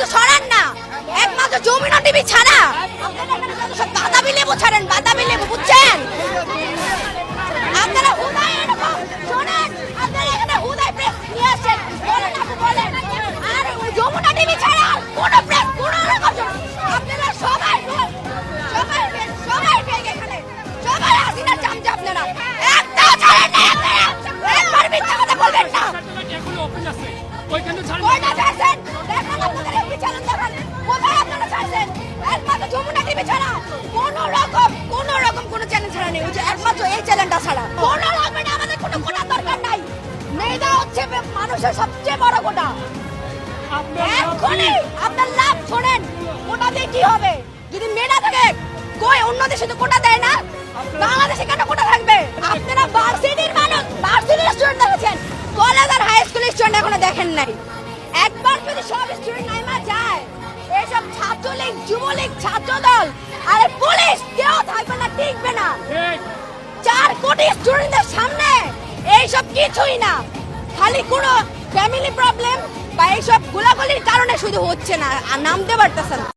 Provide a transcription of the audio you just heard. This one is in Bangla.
তো সরান না। একমাত্র যমুনা টিভি ছাড়া। বাদামি লেবু ছাড়েন বাদামি লেবু বুঝছেন? আপনারা হুদায় এরকম শোনেন আপনারা এখানে হুদায় প্রেস নিয়ে আসেন বলেন আপু বলেন। আর যমুনা টিভি ছাড়া কোনো প্রেস কোনো রকম আপনারা সবাই সবাই সবাই ফেক এখানে। সবাই হাসিনার চামচা আপনারা। একটাও ছাড়েন না একবার মিথ্যা কথা বলবেন না। ওইখানে ছাড়বেন আপনাদের দেখান কোথায় আপনারা ছাড়ছেন? একমাত্র যমুনা টিভি ছাড়া। কোন রকম কোন রকম কোন চ্যানেল ছাড়া নেই। ওই যে একমাত্র এই চ্যানেলটা ছাড়া। কোন রকমের আমাদের কোনো কোটা দরকার নাই। মেয়েটা হচ্ছে মানুষের সবচেয়ে বড় কোটা এক্ষুনি আপনার লাভ শোনেন কোটা দিয়ে কি হবে? যদি মেয়েরা থাকে কই অন্য দেশে তো কোটা দেয় না? বাংলাদেশে কেন কোটা থাকবে? আপনারা ভার্সিটির মানুষ ভার্সিটির স্টুডেন্ট দেখেছেন কলেজ আর হাই স্কুলের স্টুডেন্ট এখনও দেখেন নাই। একবার যদি সব স্টুডেন্ট নাইমা যায় এইসব ছাত্রলীগ যুবলীগ ছাত্র দল আর পুলিশ কেউ থাকবে না টিকবে না। চার কোটি স্টুডেন্টদের সামনে এইসব কিছুই না। খালি কোনো ফ্যামিলি প্রবলেম বা এইসব গোলাগুলির কারণে শুধু হচ্ছে না আর নামতে পারতেছে না।